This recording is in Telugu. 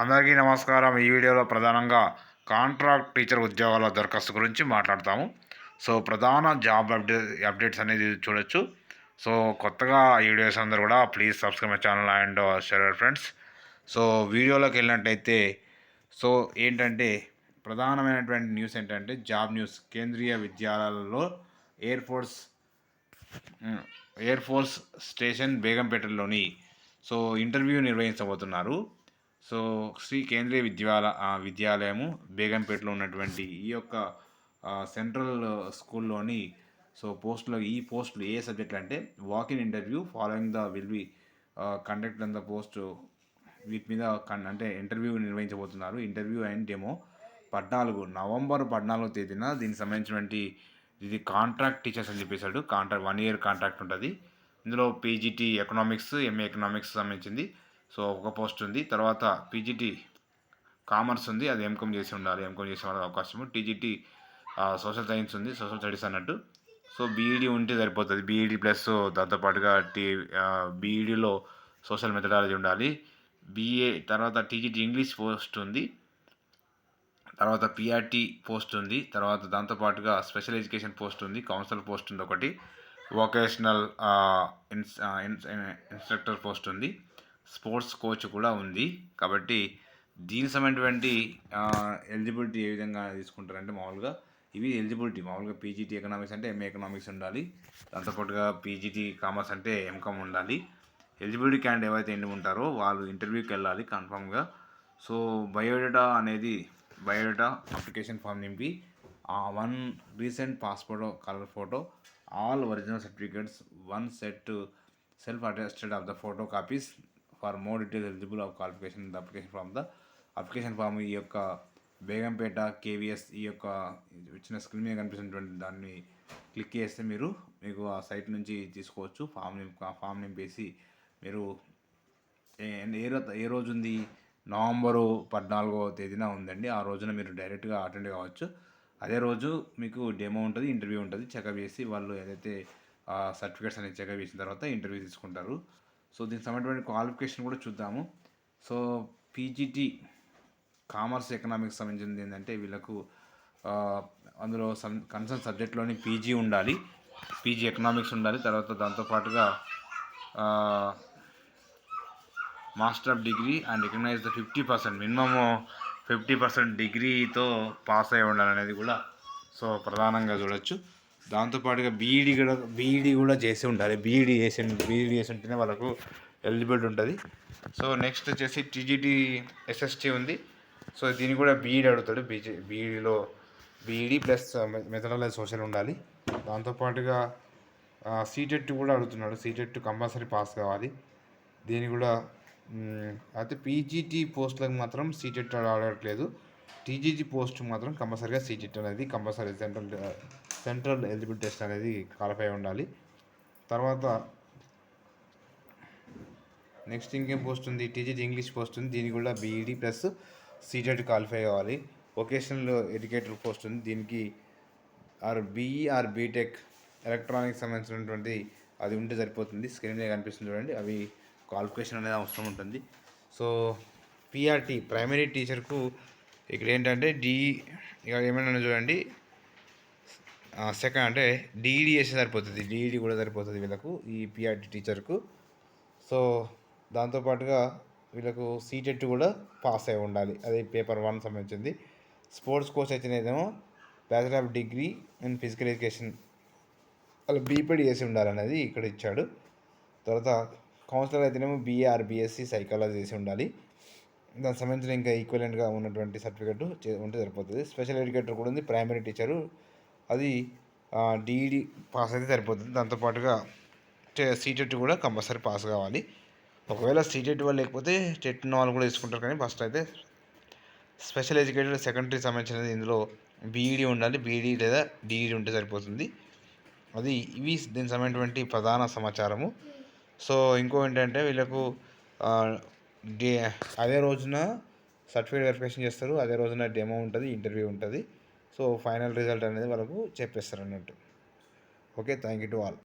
అందరికీ నమస్కారం. ఈ వీడియోలో ప్రధానంగా కాంట్రాక్ట్ టీచర్ ఉద్యోగాల దరఖాస్తు గురించి మాట్లాడతాము. సో ప్రధాన జాబ్ అప్డేట్ అప్డేట్స్ అనేది చూడొచ్చు. సో కొత్తగా ఈ వీడియోస్ అందరూ కూడా please subscribe my channel and share friends. So వీడియోలోకి వెళ్ళినట్టయితే సో ఏంటంటే ప్రధానమైనటువంటి న్యూస్ ఏంటంటే జాబ్ న్యూస్. కేంద్రీయ విద్యాలయాలలో air force air force station బేగంపేటలోని so interview నిర్వహించబోతున్నారు. సో శ్రీ కేంద్రీయ విద్యాల విద్యాలయము బేగంపేటలో ఉన్నటువంటి ఈ యొక్క సెంట్రల్ స్కూల్లోని సో పోస్టులో ఈ పోస్టులు ఏ సబ్జెక్ట్ అంటే walk in interview following the will be conduct on the post వీటి మీద అంటే ఇంటర్వ్యూ నిర్వహించబోతున్నారు. ఇంటర్వ్యూ అండ్ డెమో పద్నాలుగు. నవంబర్ పద్నాలుగో తేదీన దీనికి సంబంధించినటువంటి ఇది కాంట్రాక్ట్ టీచర్స్ అని చెప్పేశాడు. కాంట్రాక్ట్ వన్ ఇయర్ కాంట్రాక్ట్ ఉంటుంది. ఇందులో పీజీటీ ఎకనామిక్స్ ఎంఏ ఎకనామిక్స్ సంబంధించింది. సో ఒక పోస్ట్ ఉంది. తర్వాత పీజీటీ కామర్స్ ఉంది. అది ఎంకామ్ చేసి ఉండాలి. ఎంకామ్ చేసే వాళ్ళ అవకాశము టీజీటీ సోషల్ సైన్స్ ఉంది. సోషల్ స్టడీస్ అన్నట్టు. సో బీఈడీ ఉంటే సరిపోతుంది. బీఈడీ ప్లస్ దాంతోపాటుగా టీ బీఈడీలో సోషల్ మెథడాలజీ ఉండాలి. బీఏ తర్వాత టీజీటీ ఇంగ్లీష్ పోస్ట్ ఉంది. తర్వాత పిఆర్టీ పోస్ట్ ఉంది. తర్వాత దాంతోపాటుగా స్పెషల్ ఎడ్యుకేషన్ పోస్ట్ ఉంది. కౌన్సిలర్ పోస్ట్ ఉంది ఒకటి. వొకేషనల్ ఇన్స్ ఇన్స్ట్రక్టర్ పోస్ట్ ఉంది. స్పోర్ట్స్ కోచ్ కూడా ఉంది. కాబట్టి దీనికి సంబంధించినటువంటి ఎలిజిబిలిటీ ఏ విధంగా తీసుకుంటారంటే మామూలుగా ఇవి ఎలిజిబిలిటీ. మామూలుగా పీజీటీ ఎకనామిక్స్ అంటే ఎంఏ ఎకనామిక్స్ ఉండాలి. దాంతోపాటుగా పీజీటీ కామర్స్ అంటే ఎంకామ్ ఉండాలి. ఎలిజిబిలిటీ క్యాండిడేట్ ఏవైతే ఎన్ని ఉంటారో వాళ్ళు ఇంటర్వ్యూకి వెళ్ళాలి కన్ఫామ్గా. సో బయోడేటా అనేది బయోడేటా అప్లికేషన్ ఫామ్ నింపి one recent passport colour photo all original certificates one set self attested of the photocopies for more details eligible of qualification the application form the application form ఈ యొక్క బేగంపేట కేవీఎస్ ఈ యొక్క ఇచ్చిన స్క్రీన్ మీద కనిపిస్తున్నటువంటి దాన్ని క్లిక్ చేస్తే మీరు మీకు ఆ సైట్ నుంచి తీసుకోవచ్చు. ఫామ్ నింపు ఫామ్ నింపేసి మీరు ఏ ఏ రోజు ఉంది? నవంబరు పద్నాలుగో తేదీన ఉందండి. ఆ రోజున మీరు డైరెక్ట్గా అటెండ్ కావచ్చు. అదే రోజు మీకు డెమో ఉంటుంది ఇంటర్వ్యూ ఉంటుంది. చెకప్ చేసి వాళ్ళు ఏదైతే సర్టిఫికేట్స్ అనేది చెకప్ చేసిన తర్వాత ఇంటర్వ్యూ తీసుకుంటారు. సో దీనికి సంబంధించిన క్వాలిఫికేషన్ కూడా చూద్దాము. సో పీజీటీ కామర్స్ ఎకనామిక్స్ సంబంధించింది ఏంటంటే వీళ్ళకు అందులో కన్సర్న్ సబ్జెక్ట్లోని పీజీ ఉండాలి. పీజీ ఎకనామిక్స్ ఉండాలి. తర్వాత దాంతోపాటుగా master of degree and recognise the fifty percent minimum fifty percent డిగ్రీతో pass అయి ఉండాలనేది కూడా సో ప్రధానంగా చూడొచ్చు. దాంతోపాటుగా బీఈడీ కూడా బీఈడీ కూడా చేసి ఉండాలి. బీఈడీ చేసి బీఈడీ చేసి ఉంటేనే వాళ్ళకు ఎలిజిబిలిటీ ఉంటుంది. సో నెక్స్ట్ వచ్చేసి టీజీటీ ఎస్ఎస్టీ ఉంది. సో దీన్ని కూడా బీఈడీ అడుగుతాడు. బీజీ బీఈడీలో బీఈడీ ప్లస్ మెథడాలజీ సోషల్ ఉండాలి. దాంతోపాటుగా సీటెట్ కూడా అడుగుతున్నాడు. సీటెట్ కంపల్సరీ పాస్ కావాలి. దీని కూడా అయితే పీజీటీ పోస్టులకు మాత్రం సీటెట్ అడగట్లేదు. టీజీటీ పోస్ట్ మాత్రం కంపల్సరీగా సీటెట్ అనేది compulsory central central eligibility test అనేది క్వాలిఫై ఉండాలి. తర్వాత నెక్స్ట్ ఇంకేం పోస్ట్ ఉంది? టీజీజీ ఇంగ్లీష్ పోస్ట్ ఉంది. దీనికి కూడా బీఈడీ ప్లస్ సీటెట్ క్వాలిఫై కావాలి. వొకేషనల్ ఎడ్యుకేటర్ పోస్ట్ ఉంది. దీనికి or BE or BTech electronics సంబంధించినటువంటి అది ఉంటే సరిపోతుంది. స్క్రీన్ మీద కనిపిస్తుంది చూడండి. అవి క్వాలిఫికేషన్ అనేది అవసరం ఉంటుంది. సో పిఆర్టీ ప్రైమరీ టీచర్కు ఇక్కడ ఏంటంటే డి ఇక ఏమైనా చూడండి? సెకండ్ అంటే డిఈడి చేస్తే సరిపోతుంది. డీఈడీ కూడా సరిపోతుంది వీళ్ళకు ఈ పిఆర్టీ టీచర్కు సో దాంతోపాటుగా వీళ్ళకు సీటెట్ కూడా పాస్ అయి ఉండాలి. అది పేపర్ వన్ సంబంధించింది. స్పోర్ట్స్ కోర్స్ అయితేనేమో bachelor of degree in physical education వాళ్ళు బీపీడీ చేసి ఉండాలనేది ఇక్కడ ఇచ్చాడు. తర్వాత కౌన్సిలర్ అయితేనేమో బీఏఆర్ బీఎస్సీ సైకాలజీ చేసి ఉండాలి. దానికి సంబంధించిన ఇంకా ఈక్వలెంట్గా ఉన్నటువంటి సర్టిఫికెట్ ఉంటే సరిపోతుంది. స్పెషల్ ఎడ్యుకేటర్ కూడా ఉంది ప్రైమరీ టీచరు అది డిఈడి పాస్ అయితే సరిపోతుంది. దాంతోపాటుగా సీటెట్ కూడా కంపల్సరీ పాస్ కావాలి. ఒకవేళ సీటెట్ వాళ్ళు లేకపోతే టెట్ వాళ్ళు కూడా తీసుకుంటారు కానీ ఫస్ట్ అయితే స్పెషల్ ఎడ్యుకేటెడ్ సెకండరీ సంబంధించినది ఇందులో బీఈడీ ఉండాలి. బీఈడీ లేదా డిఈడి ఉంటే సరిపోతుంది. అది ఇవి దీనికి సంబంధించినటువంటి ప్రధాన సమాచారము. సో ఇంకో ఏంటంటే వీళ్ళకు డే అదే రోజున సర్టిఫికేట్ వెరిఫికేషన్ చేస్తారు. అదే రోజున డెమో ఉంటుంది ఇంటర్వ్యూ ఉంటుంది. సో ఫైనల్ రిజల్ట్ అనేది వాళ్ళకు చెప్పేస్తారు అన్నట్టు okay thank you to all.